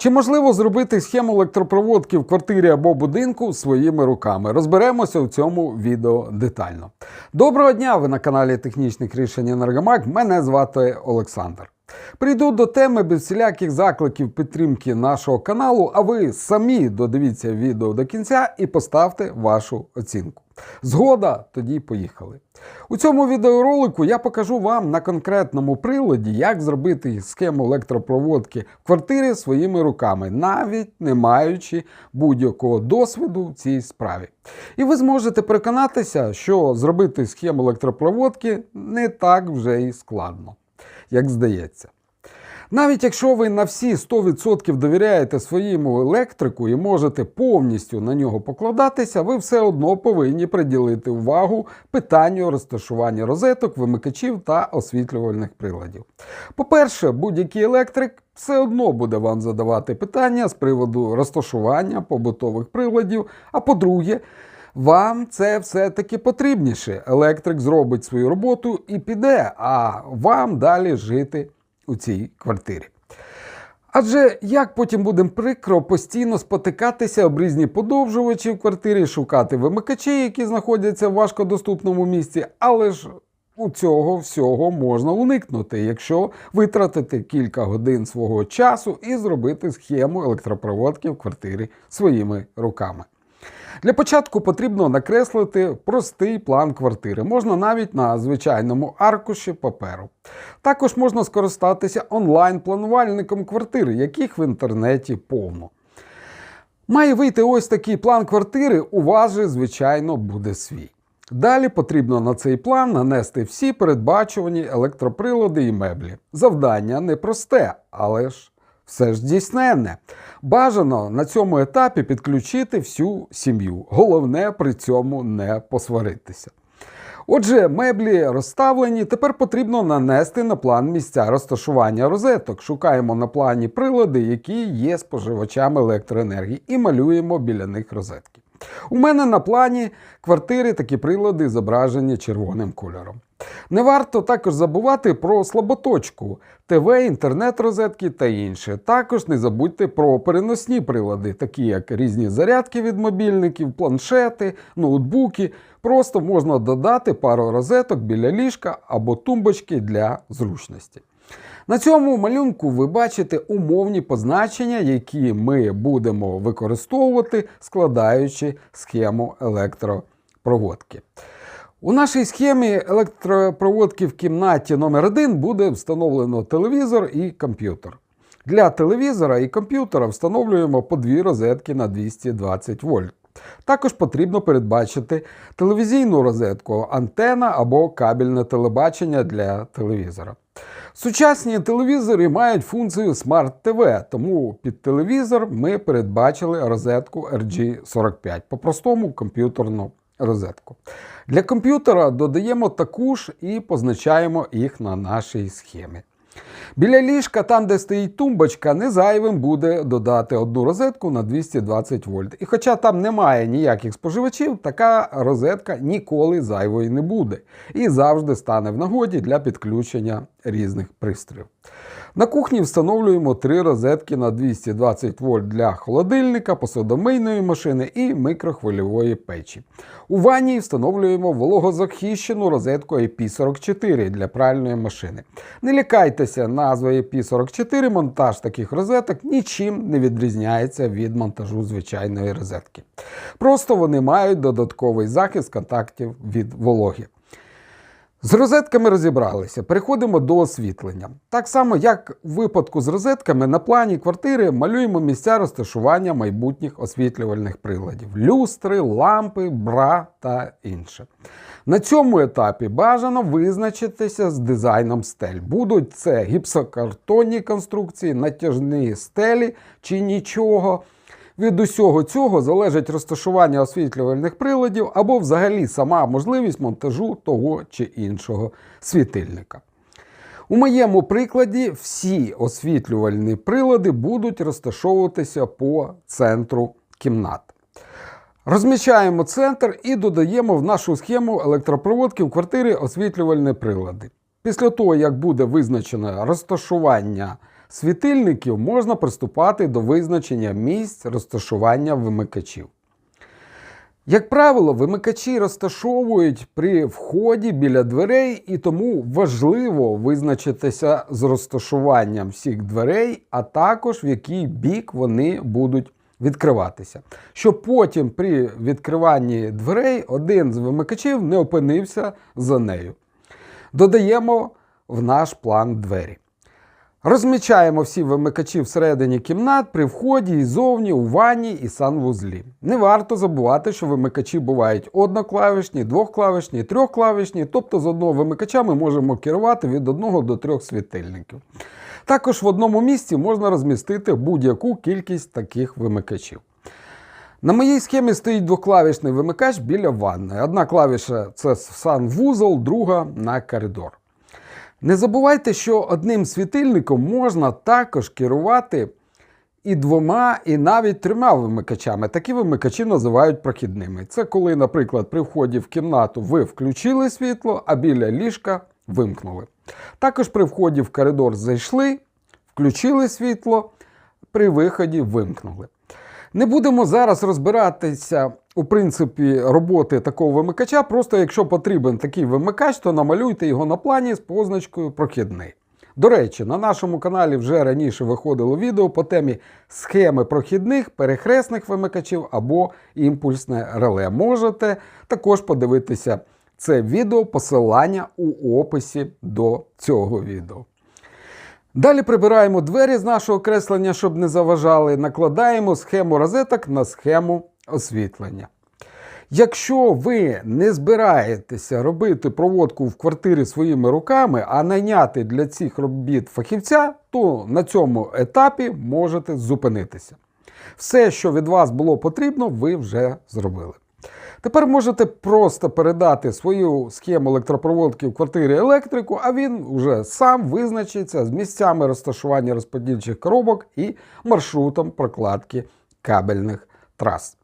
Чи можливо зробити схему електропроводки в квартирі або будинку своїми руками? Розберемося у цьому відео детально. Доброго дня! Ви на каналі Технічних рішень Енергомаг. Мене звати Олександр. Прийду до теми без всіляких закликів підтримки нашого каналу, а ви самі додивіться відео до кінця і поставте вашу оцінку. Згода, тоді поїхали. У цьому відеоролику я покажу вам на конкретному приладі, як зробити схему електропроводки в квартирі своїми руками, навіть не маючи будь-якого досвіду в цій справі. І ви зможете переконатися, що зробити схему електропроводки не так вже і складно, як здається. Навіть якщо ви на всі 100% довіряєте своєму електрику і можете повністю на нього покладатися, ви все одно повинні приділити увагу питанню розташування розеток, вимикачів та освітлювальних приладів. По-перше, будь-який електрик все одно буде вам задавати питання з приводу розташування побутових приладів. А по-друге, вам це все-таки потрібніше. Електрик зробить свою роботу і піде, а вам далі жити у цій квартирі. Адже як потім будемо прикро постійно спотикатися об різні подовжувачі в квартирі, шукати вимикачі, які знаходяться в важкодоступному місці, але ж у цього всього можна уникнути, якщо витратити кілька годин свого часу і зробити схему електропроводки в квартирі своїми руками. Для початку потрібно накреслити простий план квартири, можна навіть на звичайному аркуші паперу. Також можна скористатися онлайн-планувальником квартири, яких в інтернеті повно. Має вийти ось такий план квартири, у вас же, звичайно, буде свій. Далі потрібно на цей план нанести всі передбачувані електроприлади і меблі. Завдання непросте, але ж все ж здійсненне. Бажано на цьому етапі підключити всю сім'ю. Головне при цьому не посваритися. Отже, меблі розставлені, тепер потрібно нанести на план місця розташування розеток. Шукаємо на плані прилади, які є споживачами електроенергії, і малюємо біля них розетки. У мене на плані квартири такі прилади зображені червоним кольором. Не варто також забувати про слаботочку, ТВ, інтернет-розетки та інше. Також не забудьте про переносні прилади, такі як різні зарядки від мобільників, планшети, ноутбуки. Просто можна додати пару розеток біля ліжка або тумбочки для зручності. На цьому малюнку ви бачите умовні позначення, які ми будемо використовувати, складаючи схему електропроводки. У нашій схемі електропроводки в кімнаті номер 1 буде встановлено телевізор і комп'ютер. Для телевізора і комп'ютера встановлюємо по дві розетки на 220 вольт. Також потрібно передбачити телевізійну розетку, антена або кабельне телебачення для телевізора. Сучасні телевізори мають функцію Smart TV, тому під телевізор ми передбачили розетку RG45, по-простому комп'ютерну розетку. Для комп'ютера додаємо таку ж і позначаємо їх на нашій схемі. Біля ліжка, там, де стоїть тумбочка, не зайвим буде додати одну розетку на 220 вольт. І хоча там немає ніяких споживачів, така розетка ніколи зайвої не буде і завжди стане в нагоді для підключення різних пристроїв. На кухні встановлюємо три розетки на 220 вольт для холодильника, посудомийної машини і микрохвильової печі. У ванні встановлюємо вологозахищену розетку IP44 для пральної машини. Не лякайтеся назви IP44, монтаж таких розеток нічим не відрізняється від монтажу звичайної розетки. Просто вони мають додатковий захист контактів від вологи. З розетками розібралися. Переходимо до освітлення. Так само, як у випадку з розетками, на плані квартири малюємо місця розташування майбутніх освітлювальних приладів: люстри, лампи, бра та інше. На цьому етапі бажано визначитися з дизайном стель. Будуть це гіпсокартонні конструкції, натяжні стелі чи нічого. Від усього цього залежить розташування освітлювальних приладів або взагалі сама можливість монтажу того чи іншого світильника. У моєму прикладі всі освітлювальні прилади будуть розташовуватися по центру кімнат. Розміщаємо центр і додаємо в нашу схему електропроводки в квартирі освітлювальні прилади. Після того, як буде визначено розташування світильників можна приступати до визначення місць розташування вимикачів. Як правило, вимикачі розташовують при вході біля дверей, і тому важливо визначитися з розташуванням всіх дверей, а також в який бік вони будуть відкриватися. Щоб потім при відкриванні дверей один з вимикачів не опинився за нею. Додаємо в наш план двері. Розмічаємо всі вимикачі всередині кімнат при вході і зовні, у ванні і санвузлі. Не варто забувати, що вимикачі бувають одноклавішні, двохклавішні, трьохклавішні, тобто з одного вимикача ми можемо керувати від одного до трьох світильників. Також в одному місці можна розмістити будь-яку кількість таких вимикачів. На моїй схемі стоїть двоклавішний вимикач біля ванни. Одна клавіша це санвузол, друга на коридор. Не забувайте, що одним світильником можна також керувати і двома, і навіть трьома вимикачами. Такі вимикачі називають прохідними. Це коли, наприклад, при вході в кімнату ви включили світло, а біля ліжка вимкнули. Також при вході в коридор зайшли, включили світло, при виході вимкнули. Не будемо зараз розбиратися у принципі роботи такого вимикача. Просто якщо потрібен такий вимикач, то намалюйте його на плані з позначкою прохідний. До речі, на нашому каналі вже раніше виходило відео по темі схеми прохідних, перехресних вимикачів або імпульсне реле. Можете також подивитися це відео, посилання у описі до цього відео. Далі прибираємо двері з нашого креслення, щоб не заважали, накладаємо схему розеток на схему освітлення. Якщо ви не збираєтеся робити проводку в квартирі своїми руками, а найняти для цих робіт фахівця, то на цьому етапі можете зупинитися. Все, що від вас було потрібно, ви вже зробили. Тепер можете просто передати свою схему електропроводки в квартирі електрику, а він вже сам визначиться з місцями розташування розподільчих коробок і маршрутом прокладки кабельних трас.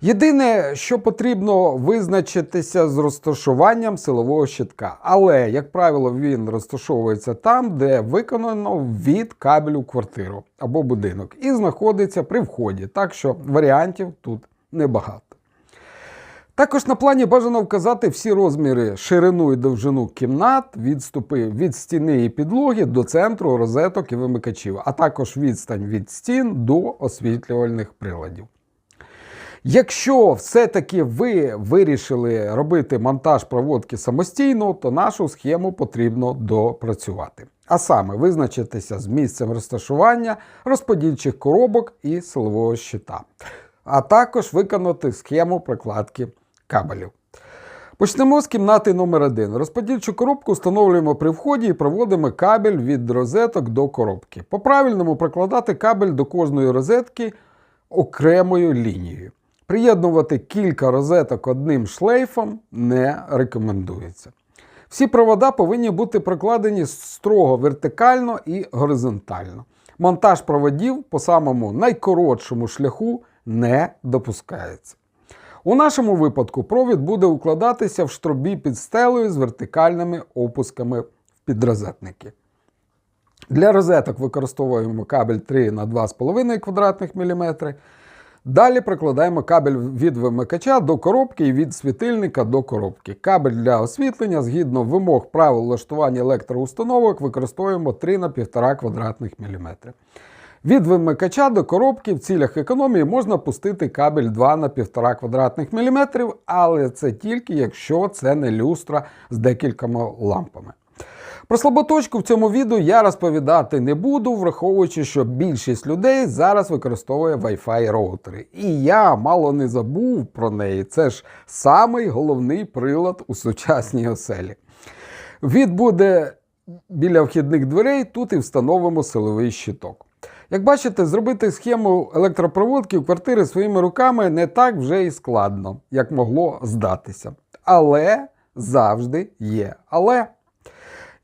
Єдине, що потрібно визначитися з розташуванням силового щитка. Але, як правило, він розташовується там, де виконано від кабелю квартиру або будинок, і знаходиться при вході. Так що варіантів тут небагато. Також на плані бажано вказати всі розміри ширину і довжину кімнат, відступи від стіни і підлоги до центру розеток і вимикачів, а також відстань від стін до освітлювальних приладів. Якщо все-таки ви вирішили робити монтаж проводки самостійно, то нашу схему потрібно допрацювати. А саме визначитися з місцем розташування розподільчих коробок і силового щита, а також виконати схему прокладки кабелів. Почнемо з кімнати номер 1 Розподільчу коробку встановлюємо при вході і проводимо кабель від розеток до коробки. По правильному прокладати кабель до кожної розетки окремою лінією. Приєднувати кілька розеток одним шлейфом не рекомендується. Всі провода повинні бути прокладені строго вертикально і горизонтально. Монтаж проводів по самому найкоротшому шляху не допускається. У нашому випадку провід буде укладатися в штробі під стелею з вертикальними опусками в підрозетники. Для розеток використовуємо кабель 3 на 2,5 квадратних мм. Далі прикладаємо кабель від вимикача до коробки і від світильника до коробки. Кабель для освітлення згідно вимог правил влаштування електроустановок використовуємо 3 на 1,5 квадратних мм. Від вимикача до коробки в цілях економії можна пустити кабель 2 на 1,5 квадратних мм, але це тільки якщо це не люстра з декількома лампами. Про слаботочку в цьому відео я розповідати не буду, враховуючи, що більшість людей зараз використовує Wi-Fi роутери. І я мало не забув про неї. Це ж самий головний прилад у сучасній оселі. Від буде біля вхідних дверей, тут і встановимо силовий щиток. Як бачите, зробити схему електропроводки в квартири своїми руками не так вже і складно, як могло здатися. Але завжди є. Але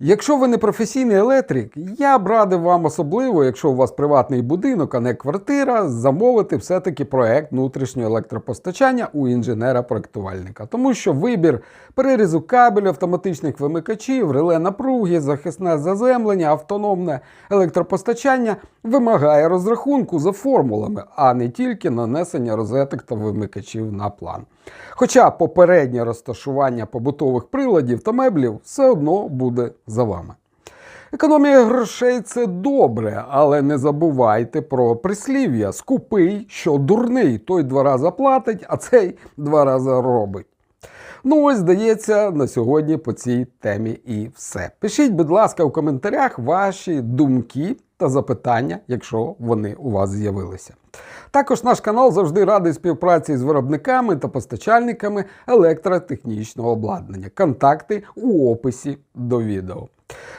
Якщо ви не професійний електрик, я б радив вам особливо, якщо у вас приватний будинок, а не квартира, замовити все-таки проект внутрішнього електропостачання у інженера-проектувальника. Тому що вибір перерізу кабелю, автоматичних вимикачів, реле напруги, захисне заземлення, автономне електропостачання вимагає розрахунку за формулами, а не тільки нанесення розеток та вимикачів на план. Хоча попереднє розташування побутових приладів та меблів все одно буде за вами. Економія грошей це добре, але не забувайте про прислів'я скупий, що дурний, той два рази платить, а цей два рази робить. Ну, ось здається, на сьогодні по цій темі і все. Пишіть, будь ласка, у коментарях ваші думки та запитання, якщо вони у вас з'явилися. Також наш канал завжди радий співпраці з виробниками та постачальниками електротехнічного обладнання. Контакти у описі до відео.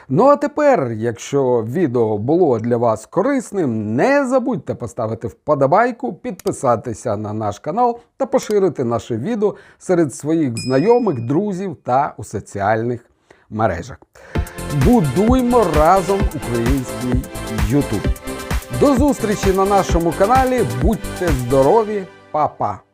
Ну а тепер, якщо відео було для вас корисним, не забудьте поставити вподобайку, підписатися на наш канал та поширити наше відео серед своїх знайомих, друзів та у соціальних мережах. Будуймо разом український Ютуб. До зустрічі на нашому каналі. Будьте здорові, па-па!